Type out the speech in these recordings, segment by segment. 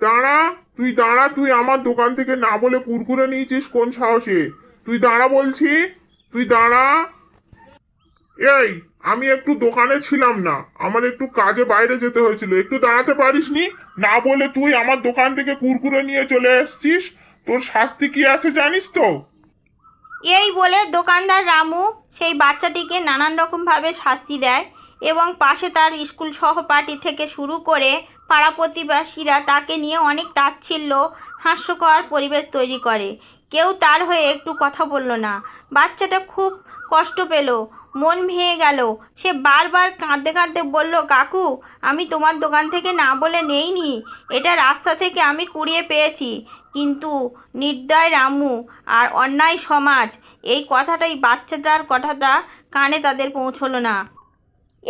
দাঁড়া তুই দাঁড়া তুই আমার দোকান থেকে না বলে কুরকুরে নিয়েছিস কোন সাহসে? তুই দাঁড়া বলছি তুই দাঁড়া। এই আমি একটু দোকানে ছিলাম না আমার একটু কাজে বাইরে যেতে হয়েছিল একটু দাঁড়াতে পারিসনি? না বলে তুই আমার দোকান থেকে কুরকুরে নিয়ে চলে এসেছিস তোর শাস্তি কি আছে জানিস তো? এই বলে দোকানদার রামু সেই বাচ্চাটিকে নানান রকমভাবে শাস্তি দেয়। এবং পাশে তার স্কুল সহপাঠী থেকে শুরু করে পাড়া প্রতিবাসীরা তাকে নিয়ে অনেক তাচ্ছিল্য, হাস্যকর পরিবেশ তৈরি করে। কেউ তার হয়ে একটু কথা বলল না। বাচ্চাটা খুব কষ্ট পেল, মন ভেঙে গেল। সে বারবার কাঁদতে কাঁদতে বলল, কাকু, আমি তোমার দোকান থেকে না বলে নেইনি। এটা রাস্তা থেকে আমি কুড়িয়ে পেয়েছি। কিন্তু নির্দয় রামু আর অন্যায় সমাজ, এই কথাটাই বাচ্চাটার কথাটা কানে তাদের পৌঁছলো না।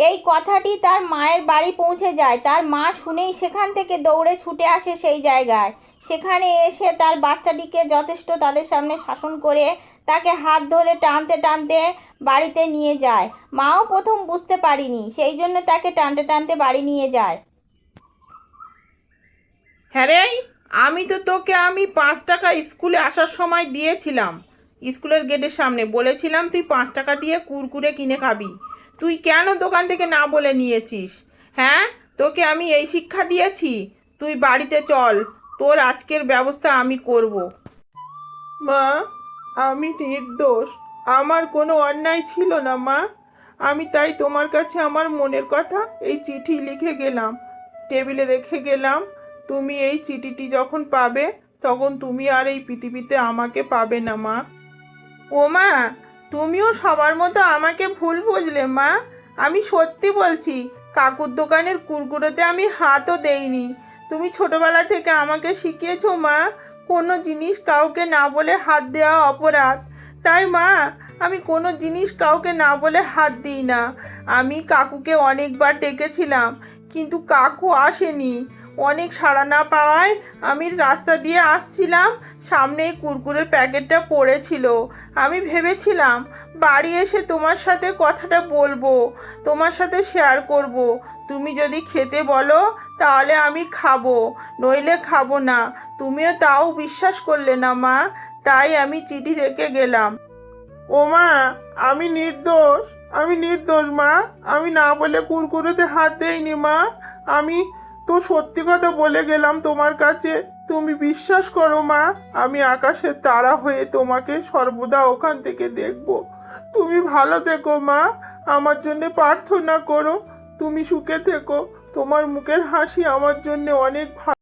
এই কথাটি তার মায়ের বাড়ি পৌঁছে যায়। তার মা শুনেই সেখান থেকে দৌড়ে ছুটে আসে সেই জায়গায়। সেখানে এসে তার বাচ্চাটিকে যথেষ্ট তাদের সামনে শাসন করে তাকে হাত ধরে টানতে টানতে বাড়িতে নিয়ে যায়। মাও প্রথম বুঝতে পারিনি, সেই জন্য তাকে টানতে টানতে বাড়ি নিয়ে যায়। হ্যাঁ রে, আমি তো তোকে আমি পাঁচ টাকা স্কুলে আসার সময় দিয়েছিলাম। স্কুলের গেটের সামনে বলেছিলাম, তুই পাঁচ টাকা দিয়ে কুরকুরে কিনে খাবি। তুই কেন দোকান থেকে না বলে নিয়েছিস? হ্যাঁ? তোকে আমি এই শিক্ষা দিয়েছি। তুই বাড়িতে চল। তোর আজকের ব্যবস্থা আমি করব। মা আমি নির্দোষ। আমার কোনো অন্যায় ছিল না মা। আমি তাই তোমার কাছে আমার মনের কথা এই চিঠি লিখে গেলাম। টেবিলে রেখে গেলাম। তুমি এই চিঠিটি যখন পাবে তখন তুমি আর এই পৃথিবীতে আমাকে পাবে না মা। ও মা তুমিও সবার মতো আমাকে ভুল বুঝলে, মা। আমি সত্যি বলছি, কাকুর দোকানের কুরকুরেতে আমি হাতও দেইনি। তুমি ছোটবেলা থেকে আমাকে শিখিয়েছো, মা, কোনো জিনিস কাউকে না বলে হাত দেওয়া অপরাধ। তাই, মা, আমি কোনো জিনিস কাউকে না বলে হাত দিই না। আমি কাকুকে অনেকবার ডেকেছিলাম, কিন্তু কাকু আসেনি। অনেক সাড়া না পাওয়ায় আমি রাস্তা দিয়ে আসছিলাম। সামনে কুরকুরের প্যাকেটটা পড়েছিল। আমি ভেবেছিলাম, বাড়ি এসে তোমার সাথে কথাটা বলব, তোমার সাথে শেয়ার করব। তুমি যদি খেতে বলো, তাহলে আমি খাব, নইলে খাব না। তুমিও তাও বিশ্বাস করলে না, মা। তাই আমি চিঠি রেখে গেলাম। ও মা, আমি নির্দোষ আমি নির্দোষ, মা। আমি না বলে কুরকুরেতে হাত দেইনি, মা। আমি তো সত্যি কথা বলে গেলাম তোমার কাছে। তুমি বিশ্বাস করো মা, আমি আকাশের তারা হয়ে তোমাকে সর্বদা ওখান থেকে দেখব। তুমি ভালো থেকো মা, আমার জন্য প্রার্থনা করো। তুমি সুখে থেকো। তোমার মুখের হাসি আমার জন্য অনেক ভালো